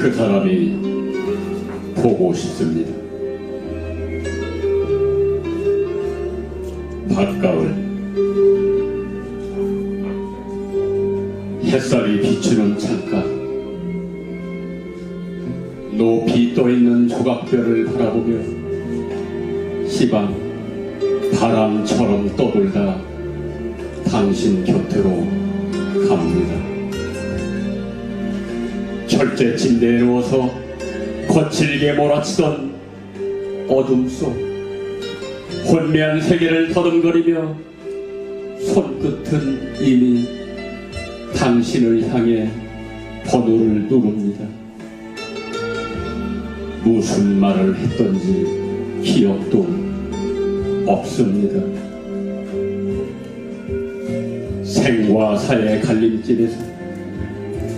그 사람이 보고 싶습니다. 밭가을 햇살이 비추는 창가 높이 떠있는 조각별을 바라보며 시방 바람처럼 떠돌다 당신 곁으로 갑니다. 철제 침대에 누워서 거칠게 몰아치던 어둠 속 혼미한 세계를 더듬거리며 손끝은 이미 당신을 향해 번호를 누릅니다. 무슨 말을 했던지 기억도 없습니다. 생과 사의 갈림길에서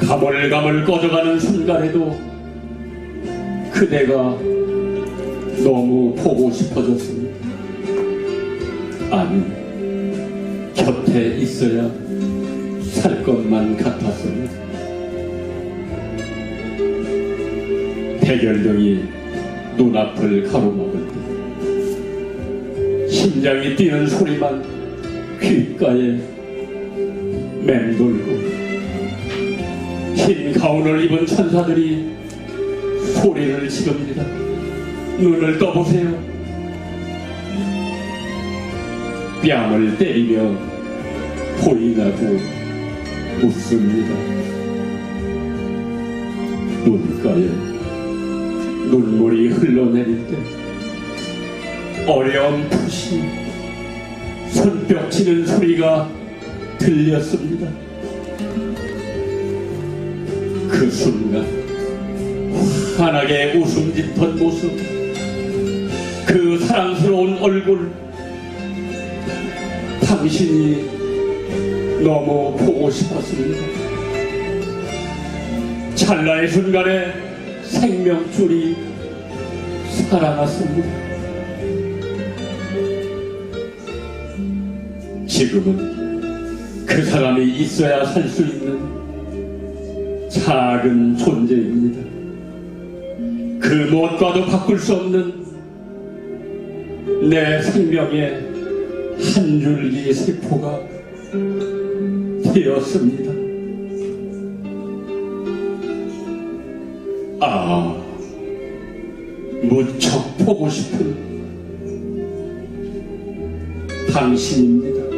가물가물 꺼져가는 순간에도 그대가 너무 보고 싶어졌습니다. 아니, 곁에 있어야 살 것만 같았습니다. 대결등이 눈앞을 가로막을 때 심장이 뛰는 소리만 귓가에 맴돌고 흰 가운을 입은 천사들이 소리를 지릅니다. 눈을 떠보세요. 뺨을 때리며 포인하고 웃습니다. 눈가에 눈물이 흘러내릴 때 어렴풋이 손뼉 치는 소리가 들렸습니다. 그 순간 환하게 웃음 짓던 모습 그 사랑스러운 얼굴 당신이 너무 보고 싶었습니다. 찰나의 순간에 생명줄이 살아났습니다. 지금은 그 사람이 있어야 살 수 있는 작은 존재입니다. 그 무엇과도 바꿀 수 없는 내 생명의 한 줄기 세포가 되었습니다. 아, 무척 보고 싶은 당신입니다.